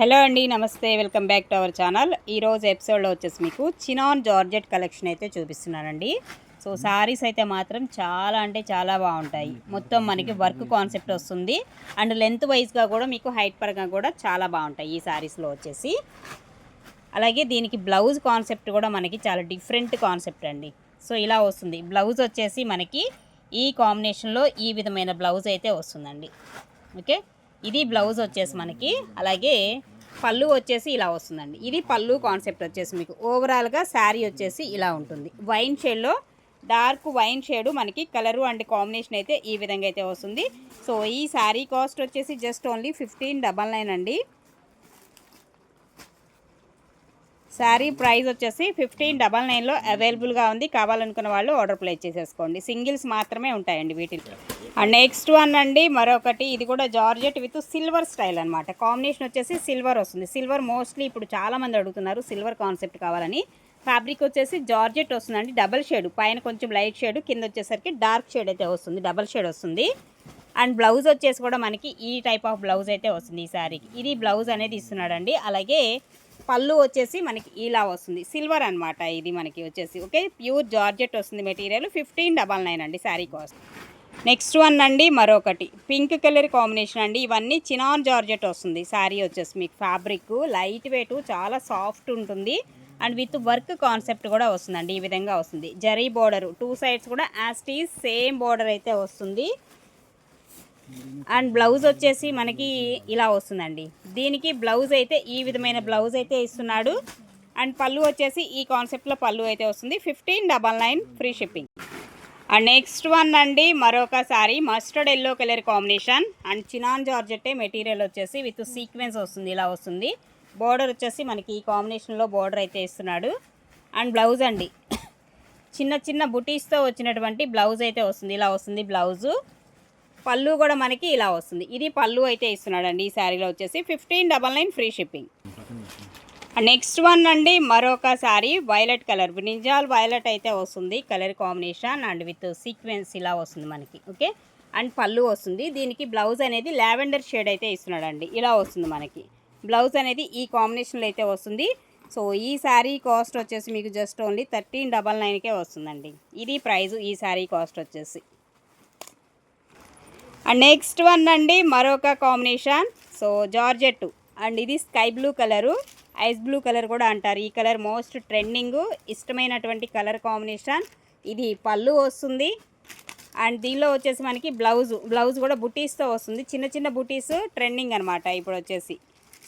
Hello అండి నమస్తే welcome back to our channel. ఈరోజు ఎపిసోడ్లో వచ్చేసి మీకు చినాన్ జార్జెట్ కలెక్షన్ అయితే చూపిస్తున్నానండి. సో సారీస్ అయితే మాత్రం చాలా అంటే చాలా బాగుంటాయి. మొత్తం మనకి వర్క్ కాన్సెప్ట్ వస్తుంది. అండ్ లెంత్ వైజ్గా కూడా మీకు హైట్ పరంగా కూడా చాలా బాగుంటాయి ఈ సారీస్లో వచ్చేసి. అలాగే దీనికి బ్లౌజ్ కాన్సెప్ట్ కూడా మనకి చాలా డిఫరెంట్ కాన్సెప్ట్ అండి. సో ఇలా వస్తుంది. బ్లౌజ్ వచ్చేసి మనకి ఈ కాంబినేషన్లో ఈ విధమైన బ్లౌజ్ అయితే వస్తుందండి. ఓకే? ఇది బ్లౌజ్ వచ్చేసి మనకి అలాగే పళ్ళు వచ్చేసి ఇలా వస్తుందండి. ఇది పళ్ళు కాన్సెప్ట్ వచ్చేసి మీకు. ఓవరాల్గా శారీ వచ్చేసి ఇలా ఉంటుంది. వైన్ షేడ్లో డార్క్ వైన్ షేడు మనకి కలరు అండ్ కాంబినేషన్ అయితే ఈ విధంగా అయితే వస్తుంది. సో ఈ శారీ కాస్ట్ వచ్చేసి just only fifteen double nine అండి. శారీ ప్రైస్ వచ్చేసి ఫిఫ్టీన్ డబల్ నైన్లో అవైలబుల్గా ఉంది. కావాలనుకున్న వాళ్ళు ఆర్డర్ ప్లేస్ చేసేసుకోండి. సింగిల్స్ మాత్రమే ఉంటాయండి వీటిలో. అండ్ నెక్స్ట్ వన్ అండి మరొకటి. ఇది కూడా జార్జెట్ విత్ సిల్వర్ స్టైల్ అనమాట కాంబినేషన్ వచ్చేసి సిల్వర్ వస్తుంది. సిల్వర్ మోస్ట్లీ ఇప్పుడు చాలామంది అడుగుతున్నారు సిల్వర్ కాన్సెప్ట్ కావాలని. ఫ్యాబ్రిక్ వచ్చేసి జార్జెట్ వస్తుందండి డబల్ షేడ్. పైన కొంచెం లైట్ షేడ్ కింద వచ్చేసరికి డార్క్ షేడ్ అయితే వస్తుంది డబల్ షేడ్ వస్తుంది. అండ్ బ్లౌజ్ వచ్చేసి కూడా మనకి ఈ టైప్ ఆఫ్ బ్లౌజ్ అయితే వస్తుంది ఈ శారీకి. ఇది బ్లౌజ్ అనేది ఇస్తున్నాడండి. అలాగే పళ్ళు వచ్చేసి మనకి ఇలా వస్తుంది. సిల్వర్ అనమాట ఇది మనకి వచ్చేసి. ఓకే ప్యూర్ జార్జెట్ వస్తుంది మెటీరియల్ ఫిఫ్టీన్ డబల్ నైన్ అండి శారీ కాస్ట్ నెక్స్ట్ వన్ అండి మరొకటి. పింక్ కలర్ కాంబినేషన్ అండి. ఇవన్నీ చినాన్ జార్జెట్ వస్తుంది. శారీ వచ్చేసి మీకు ఫ్యాబ్రిక్ లైట్ వెయిట్ చాలా సాఫ్ట్ ఉంటుంది. అండ్ విత్ వర్క్ కాన్సెప్ట్ కూడా వస్తుందండి. ఈ విధంగా వస్తుంది. జరీ బోర్డర్ టూ సైడ్స్ కూడా యాస్టీస్ సేమ్ బోర్డర్ అయితే వస్తుంది. అండ్ బ్లౌజ్ వచ్చేసి మనకి ఇలా వస్తుందండి. దీనికి బ్లౌజ్ అయితే ఈ విధమైన బ్లౌజ్ అయితే ఇస్తున్నాడు. అండ్ పళ్ళు వచ్చేసి ఈ కాన్సెప్ట్లో పళ్ళు అయితే వస్తుంది. Fifteen double nine free shipping. And next one అండి మరొక sari mustard yellow colour combination. And chinon జార్జెట్టే material వచ్చేసి విత్ సీక్వెన్స్ వస్తుంది ఇలా వస్తుంది. బోర్డర్ వచ్చేసి మనకి ఈ కాంబినేషన్లో బోర్డర్ అయితే ఇస్తున్నాడు. అండ్ బ్లౌజ్ అండి చిన్న చిన్న బుటీస్తో వచ్చినటువంటి బ్లౌజ్ అయితే వస్తుంది ఇలా వస్తుంది బ్లౌజు. పళ్ళు కూడా మనకి ఇలా వస్తుంది. ఇది పళ్ళు అయితే ఇస్తున్నాడండి. ఈ శారీలో వచ్చేసి fifteen double nine free shipping. Next one అండి మరొక శారీ వైలెట్ కలర్. నిజాల్ వైలెట్ అయితే వస్తుంది. Colour combination and with sequence ఇలా వస్తుంది మనకి. ఓకే? అండ్ పళ్ళు వస్తుంది. దీనికి బ్లౌజ్ అనేది లావెండర్ షేడ్ అయితే ఇస్తున్నాడండి. ఇలా వస్తుంది మనకి. బ్లౌజ్ అనేది ఈ కాంబినేషన్లో అయితే వస్తుంది. సో ఈ శారీ కాస్ట్ వచ్చేసి మీకు జస్ట్ ఓన్లీ థర్టీన్ డబల్ నైన్కే వస్తుందండి. ఇది ప్రైజు ఈ శారీ కాస్ట్ వచ్చేసి. అండ్ నెక్స్ట్ వన్ అండి మరొక కాంబినేషన్ సో జార్జెట్ అండ్ ఇది sky blue colour ice blue colour కూడా అంటారు. ఈ కలర్ మోస్ట్ ట్రెండింగ్ ఇష్టమైనటువంటి కలర్ కాంబినేషన్ ఇది పళ్ళు వస్తుంది. అండ్ దీనిలో వచ్చేసి మనకి బ్లౌజ్ బ్లౌజ్ కూడా బుటీస్తో వస్తుంది. చిన్న చిన్న బుటీస్ ట్రెండింగ్ అనమాట ఇప్పుడు వచ్చేసి.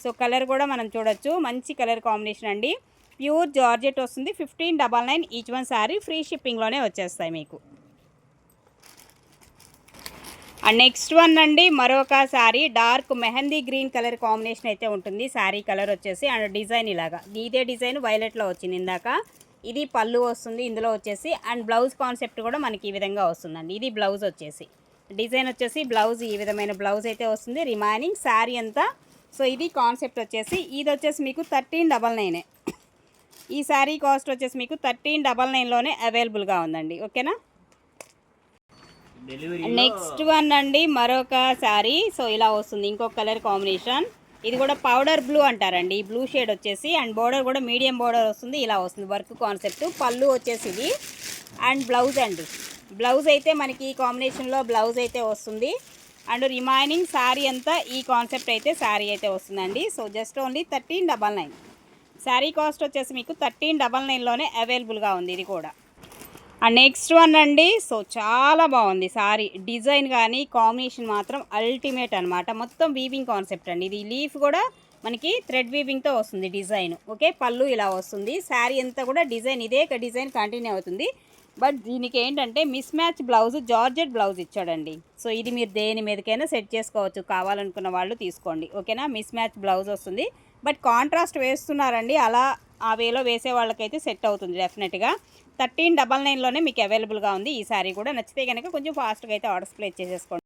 సో కలర్ కూడా మనం చూడొచ్చు. మంచి కలర్ కాంబినేషన్ అండి. ప్యూర్ జార్జెట్ వస్తుంది. Fifteen double nine each one sari free షిప్పింగ్లోనే వచ్చేస్తాయి మీకు. అండ్ నెక్స్ట్ వన్ అండి మరొక sari dark mehndi green colour combination అయితే ఉంటుంది. శారీ కలర్ వచ్చేసి అండ్ డిజైన్ ఇలాగా. ఇదే డిజైన్ వైలెట్లో వచ్చింది ఇందాక. ఇది పళ్ళు వస్తుంది ఇందులో వచ్చేసి అండ్ బ్లౌజ్ కాన్సెప్ట్ కూడా మనకి ఈ విధంగా వస్తుందండి. ఇది బ్లౌజ్ వచ్చేసి. డిజైన్ వచ్చేసి బ్లౌజ్ ఈ విధమైన బ్లౌజ్ అయితే వస్తుంది. రిమైనింగ్ శారీ అంతా. సో ఇది కాన్సెప్ట్ వచ్చేసి ఇది వచ్చేసి మీకు థర్టీన్ డబల్ నైనే ఈ శారీ కాస్ట్ వచ్చేసి మీకు థర్టీన్ డబల్ నైన్లోనే అవైలబుల్గా ఉందండి. ఓకేనా? నెక్స్ట్ వన్ అండి మరొక శారీ. సో ఇలా వస్తుంది. ఇంకొక కలర్ కాంబినేషన్. ఇది కూడా పౌడర్ బ్లూ అంటారండి. ఈ బ్లూ షేడ్ వచ్చేసి అండ్ బోర్డర్ కూడా మీడియం బోర్డర్ వస్తుంది. ఇలా వస్తుంది. Work concept. పళ్ళు వచ్చేసి ఇది. అండ్ బ్లౌజ్ అండి. బ్లౌజ్ అయితే మనకి ఈ కాంబినేషన్లో బ్లౌజ్ అయితే వస్తుంది. అండ్ రిమైనింగ్ శారీ అంతా ఈ కాన్సెప్ట్ అయితే శారీ అయితే వస్తుందండి. So just only thirteen double nine. Sari cost వచ్చేసి మీకు థర్టీన్ డబల్ నైన్లోనే అవైలబుల్గా ఉంది ఇది కూడా. అండ్ నెక్స్ట్ వన్ అండి. సో చాలా బాగుంది. సారీ డిజైన్ కానీ కాంబినేషన్ మాత్రం అల్టిమేట్ అనమాట మొత్తం వీవింగ్ కాన్సెప్ట్ అండి. ఇది లీఫ్ కూడా మనకి థ్రెడ్ వీవింగ్తో వస్తుంది డిజైన్. ఓకే? పళ్ళు ఇలా వస్తుంది. శారీ అంతా కూడా డిజైన్ ఇదే డిజైన్ కంటిన్యూ అవుతుంది. బట్ దీనికి ఏంటంటే mismatch blouse georgette blouse ఇచ్చాడండి. సో ఇది మీరు దేని మీదకైనా సెట్ చేసుకోవచ్చు. కావాలనుకున్న వాళ్ళు తీసుకోండి. ఓకేనా? మిస్ మ్యాచ్ బ్లౌజ్ వస్తుంది. బట్ కాంట్రాస్ట్ వేస్తున్నారండి. అలా ఆ వేలో వేసే వాళ్ళకైతే సెట్ అవుతుంది డెఫినెట్గా థర్టీన్ డబల్ నైన్లోనే మీకు అవైలబుల్గా ఉంది. ఈ సారీ కూడా నచ్చితే కనుక కొంచెం ఫాస్ట్గా అయితే ఆర్డర్స్ ప్లేస్ చేసేసుకోండి.